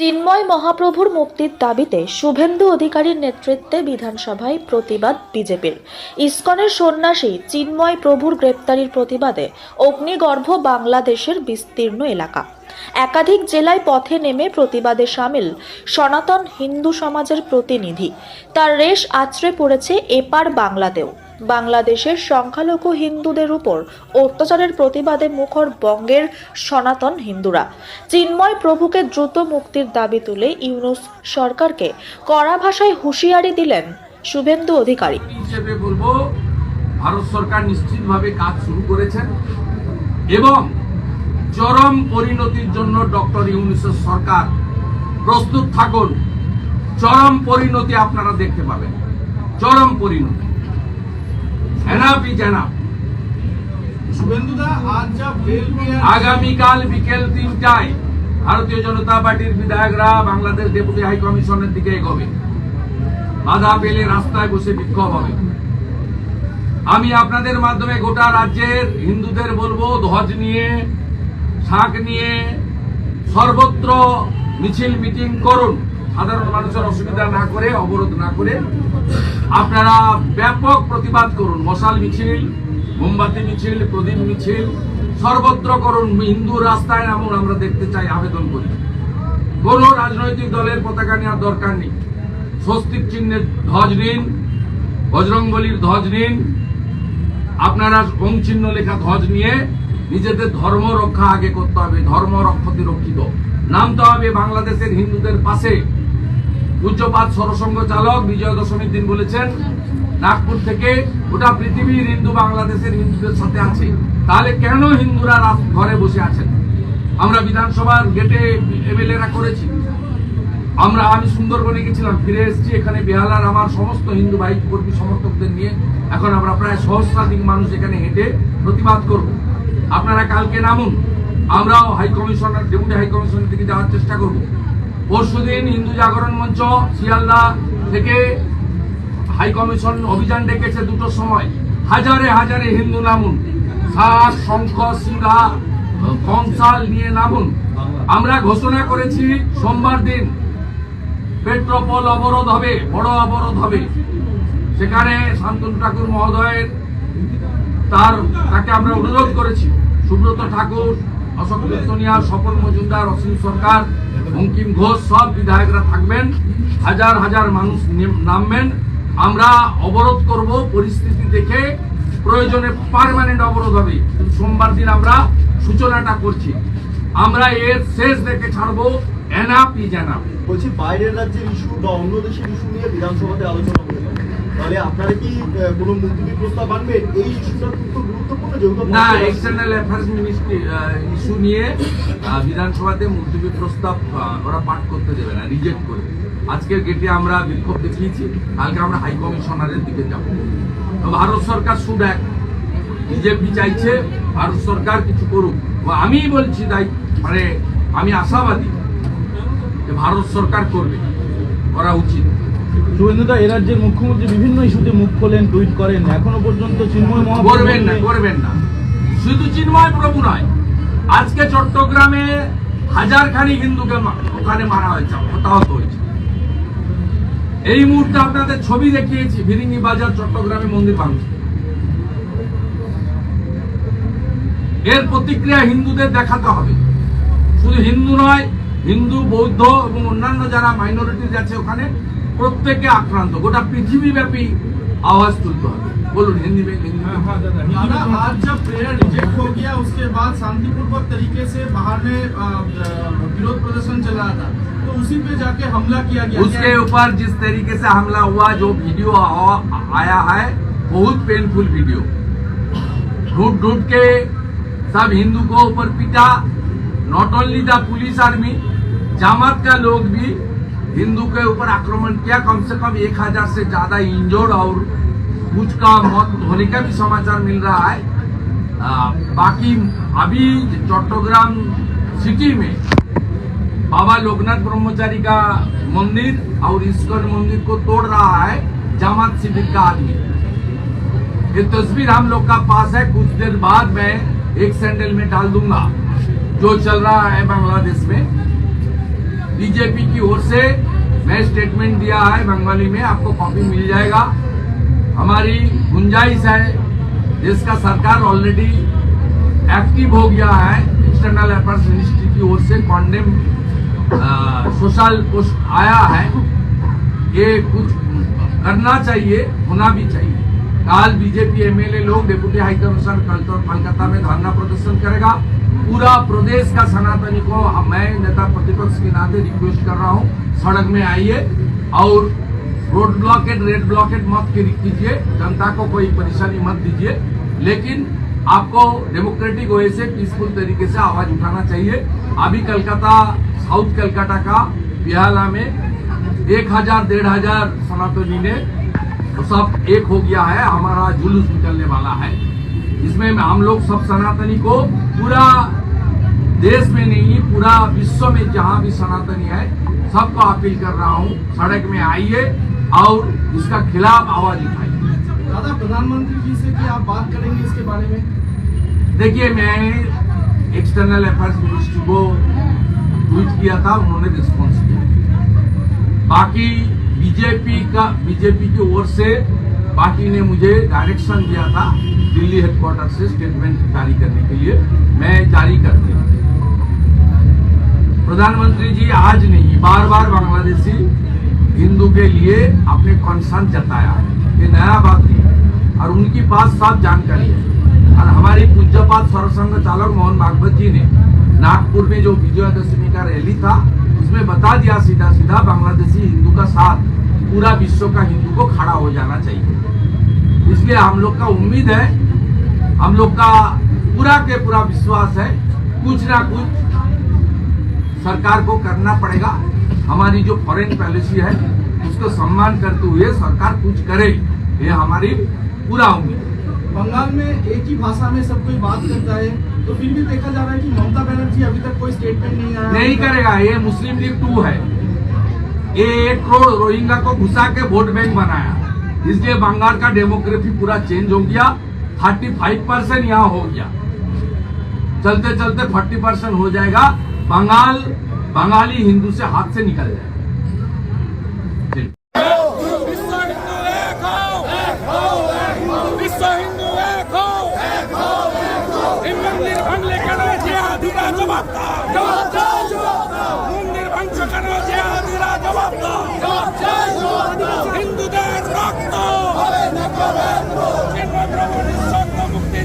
চিন্ময় মহাপ্রভুর মুক্তির দাবিতে শুভেন্দু অধিকারীর নেতৃত্বে বিধানসভায় প্রতিবাদ বিজেপির। ইস্কনের সন্ন্যাসী চিন্ময় প্রভুর গ্রেপ্তারির প্রতিবাদে অগ্নিগর্ভ বাংলাদেশের বিস্তীর্ণ এলাকা। একাধিক জেলায় পথে নেমে প্রতিবাদে সামিল সনাতন হিন্দু সমাজের প্রতিনিধি। তার রেশ আছড়ে পড়েছে এপার বাংলাতেও। বাংলাদেশের সংখ্যালঘু হিন্দুদের উপর অত্যাচারের প্রতিবাদে মুখর বঙ্গের সনাতন হিন্দুরা। চিন্ময় প্রভুকে দ্রুত মুক্তির দাবি তুলে ইউনুস সরকারকে কড়া ভাষায় হুঁশিয়ারি দিলেন শুভেন্দু অধিকারী। হিসেবে বলব, ভারত সরকার নিশ্চিতভাবে কাজ শুরু করেছেন এবং চরম পরিণতির জন্য ডক্টর ইউনিসেফ সরকার প্রস্তুত থাকুন। চরম পরিণতি আপনারা দেখতে পাবেন। চরম পরিণতি। এনাফি বেল পেয়ে আগামীকাল বিকেল তিনটায় ভারতীয় জনতা পার্টির বিধায়করা বাংলাদেশ ডেপুটি হাই কমিশনের দিকে এগোবে। বাধা পেলে রাস্তায় বসে বিক্ষোভ হবে। আমি আপনাদের মাধ্যমে গোটা রাজ্যের হিন্দুদের বলব ধ্বজ নিয়ে শাক নিয়ে সর্বত্র মিছিল মিটিং করুন। সাধারণ মানুষের অসুবিধা না করে, অবরোধ না করে আপনারা ব্যাপক প্রতিবাদ করুন। মশাল মিছিল, মোমবাতি মিছিল, প্রদীপ মিছিল, সর্বত্র করুন। হিন্দু রাস্তায় নামুন আমরা দেখতে চাই, আবেদন করি। কোন রাজনৈতিক দলের পতাকা নেওয়ার দরকার নেই। স্বস্তিক চিহ্নের ধ্বজ নিন, বজরংবলির ধ্বজ নিন। আপনারা ওং চিহ্ন লেখা ধ্বজ নিয়ে নিজেদের ধর্ম রক্ষা আগে করতে হবে। ধর্ম রক্ষতি রক্ষিত। নামতে হবে বাংলাদেশের হিন্দুদের পাশে। পূজ্যপাত সরসংঘ চালক বিজয় দশমীর দিন বলেছেন, নাগপুর থেকে গোটা পৃথিবীর হিন্দু বাংলাদেশের হিন্দুদের সাথে আছে। তাহলে কেন হিন্দুরা ঘরে বসে আছেন? আমরা বিধানসভার গেটে এমএলএরা করেছি। আমরা, আমি সুন্দরবনে গেছিলাম, ফিরে এসেছি এখানে বেহালার আমার সমস্ত হিন্দু ভাই কর্মী সমর্থকদের নিয়ে। এখন আমরা প্রায় সহস্রাধিক মানুষ এখানে হেঁটে প্রতিবাদ করব। আপনারা কালকে নামুন। আমরাও হাইকমিশনার ডেপুটি হাই কমিশনের দিকে যাওয়ার চেষ্টা করব। পরশুদিন হিন্দু জাগরণ মঞ্চ শিয়ালদা থেকে হাই কমিশন অভিযান ডেকেছে দুটো সময়। হাজারে হাজারে হিন্দু নামুন। শাক শঙ্খ সিংহা কংসাল নিয়ে নামুন। আমরা ঘোষণা করেছি সোমবার দিন পেট্রোপল অবরোধ হবে, বড় অবরোধ হবে। সেখানে শান্তনু ঠাকুর মহোদয়ের তার তাকে আমরা অনুরোধ করেছি। সুব্রত ঠাকুর অশোক কীর্তনিয়া স্বপন মজুমদার অসীম সরকার বঙ্কিম ঘোষ সব বিধায়করা থাকবেন। হাজার হাজার মানুষ নামবেন। আমরা অবরোধ করব পরিস্থিতি দেখে। প্রয়োজনে পার্মানেন্ট অবরোধ হবে। সোমবার দিন আমরা সূচনাটা করছি। আমরা এর শেষ দেখে ছাড়বো। এনাপি জানাব। বলছি বাইরের রাজ্যের ইস্যু বা অন্য দেশের ইস্যু নিয়ে বিধানসভাতে আলোচনা তাহলে আপনারা কি কোনো মুলতবি প্রস্তাব আনবেন? এই ইস্যুটা খুব গুরুত্বপূর্ণ যেহেতু না এক্সটার্নাল অ্যাফেয়ার্স মিনিস্ট্রি ইস্যু নিয়ে বিধানসভাতে মুলতবি প্রস্তাব ওরা পাঠ করতে দেবে না রিজেক্ট করে। আজকের গেটে আমরা বিক্ষোভ দেখিয়েছি কালকে আমরা হাই কমিশনারের দিকে যাব। তো ভারত সরকার শুধু এক। বিজেপি চাইছে ভারত সরকার কিছু করুক। আমি বলছি তাই মানে আমি আশাবাদী যে ভারত সরকার করবে করা উচিত। শুভেন্দুদা এ রাজ্যের মুখ্যমন্ত্রী বিভিন্ন ইস্যুতে মুখ খোলেন টুইট করেন। এখনও পর্যন্ত চিন্ময় করবেন না করবেন না। শুধু চিন্ময় প্রভু নয় আজকে চট্টগ্রামে হাজার খানি হিন্দুকে ওখানে মারা হয়েছে হতাহত হয়েছে। এই মুহূর্তে আপনাদের ছবি দেখিয়েছি ফিরিঙ্গি বাজার চট্টগ্রামে মন্দির ভাঙছে। এর প্রতিক্রিয়া হিন্দুদের দেখাতে হবে। শুধু হিন্দু নয় হিন্দু বৌদ্ধ এবং অন্যান্য যারা মাইনরিটিজ আছে ওখানে প্রত্যেকে আক্রান্ত গোটা পৃথিবীব্যাপী আওয়াজ তুলতে হবে বলুন হিন্দি में हिंदी में दादा आज जब प्रेयर रिजेक्ट हो गया उसके बाद शांतिपूर्वक तरीके से बाहर में अ, अ, विरोध प्रदर्शन चल रहा था तो उसी पे जाके हमला किया गया उसके क्या- ऊपर जिस तरीके से हमला हुआ जो वीडियो आ- आया है बहुत पेनफुल वीडियो ढूंढ ढूंढ के सब हिंदू को ऊपर पीटा not only the police army जमात का लोग भी हिंदू के ऊपर आक्रमण किया कम से कम एक हज़ार से ज़्यादा इंजोर्ड और कुछ का मौत होने का भी समाचार मिल रहा है। आ, बाकी अभी चट्टोग्राम सिटी में बाबा लोकनाथ ब्रह्मचारी का मंदिर और इस्कॉन मंदिर को तोड़ रहा है जमात शिविर का आदमी। ये तस्वीर हम लोग का पास है कुछ देर बाद मैं एक सैंडल में डाल दूँगा। जो चल रहा है बांग्लादेश में। बीजेपी की ओर से मैं स्टेटमेंट दिया है, बंगाली में आपको कॉपी मिल जाएगा। हमारी गुंजाइश है, देश का सरकार ऑलरेडी एक्टिव हो गया है एक्सटर्नल अफेयर्स मिनिस्ट्री की ओर से कॉन्डेम सोशल पोस्ट आया है। ये कुछ करना चाहिए, होना भी चाहिए। कल बीजेपी एमएलए लोग डिप्यूटी हाई कमिश्नर कोलकाता में धरना प्रदर्शन करेगा। पूरा प्रदेश का सनातनी को मैं नेता प्रतिपक्ष के नाते रिक्वेस्ट कर रहा हूँ। सड़क में आइए और रोड ब्लॉकेट रेड ब्लॉकेट मत कीजिए। जनता को कोई परेशानी मत दीजिए। लेकिन आपको डेमोक्रेटिक वे से पीसफुल तरीके से आवाज़ उठाना चाहिए। अभी कलकत्ता साउथ कलकत्ता का बिहाला में एक हज़ार, डेढ़ हज़ार सनातनी ने तो सब एक हो गया है हमारा जुलूस निकलने वाला है। इसमें हम लोग सब सनातनी को पूरा देश में नहीं पूरा विश्व में जहाँ भी सनातनी है सबको अपील कर रहा हूँ सड़क में आइए और इसका खिलाफ आवाज़ उठाइए। दादा प्रधानमंत्री जी से क्या आप बात करेंगे इसके बारे में? देखिए मैं एक्सटर्नल अफेयर्स मिनिस्ट्री को ट्वीट किया था उन्होंने रिस्पॉन्स किया। बाकी बीजेपी का, बीजेपी की ओर से पार्टी ने मुझे डायरेक्शन दिया था दिल्ली हेडक्वार्टर से स्टेटमेंट जारी करने के लिए। मैं जारी कर दिया प्रधानमंत्री जी, आज नहीं बार बार बांग्लादेशी हिंदू के लिए अपने कंसर्न जताया। है ये नया बात नहीं। है। और उनकी पास साफ़ जानकारी है। और हमारी पूज्यपात सर्वसंघ चालक मोहन भागवत जी ने नागपुर में जो विजयादशमी का रैली था उसमें बता दिया सीधा सीधा बांग्लादेशी हिंदू का साथ, पूरा विश्व का हिंदू को खड़ा हो जाना चाहिए। इसलिए हम लोग का उम्मीद है, हम लोग का पूरा के पूरा विश्वास है, कुछ ना कुछ सरकार को करना पड़ेगा। हमारी जो फॉरेन पॉलिसी है, उसको सम्मान करते हुए सरकार कुछ करे, ये हमारी पूरा उम्मीद। बंगाल में एक ही भाषा में सब कोई बात करता है तो फिर भी देखा जा रहा है कि ममता बनर्जी अभी तक कोई स्टेटमेंट नहीं आया। नहीं करेगा, ये मुस्लिम लीग टू है। ये एक करोड़ रोहिंग्या को घुसा के वोट बैंक बनाया। इसलिए बंगाल का डेमोग्राफी पूरा चेंज हो गया। थर्टी फाइव परसेंट यहाँ हो गया। चलते चलते फोर्टी परसेंट हो जाएगा। बंगाल, बंगाली हिंदू से हाथ से निकल जाएगा। ভাঙলে কেন জিহাদিরা জবাব জবাব দাও জবাব দাও। মন্দির ভাঙছো কেন জিহাদিরা জবাব দাও? জবাব দাও জবাব দাও। হিন্দুদের রক্ত। হবে না করেন চিন্ময়প্রভু নিঃশর্ত মুক্তি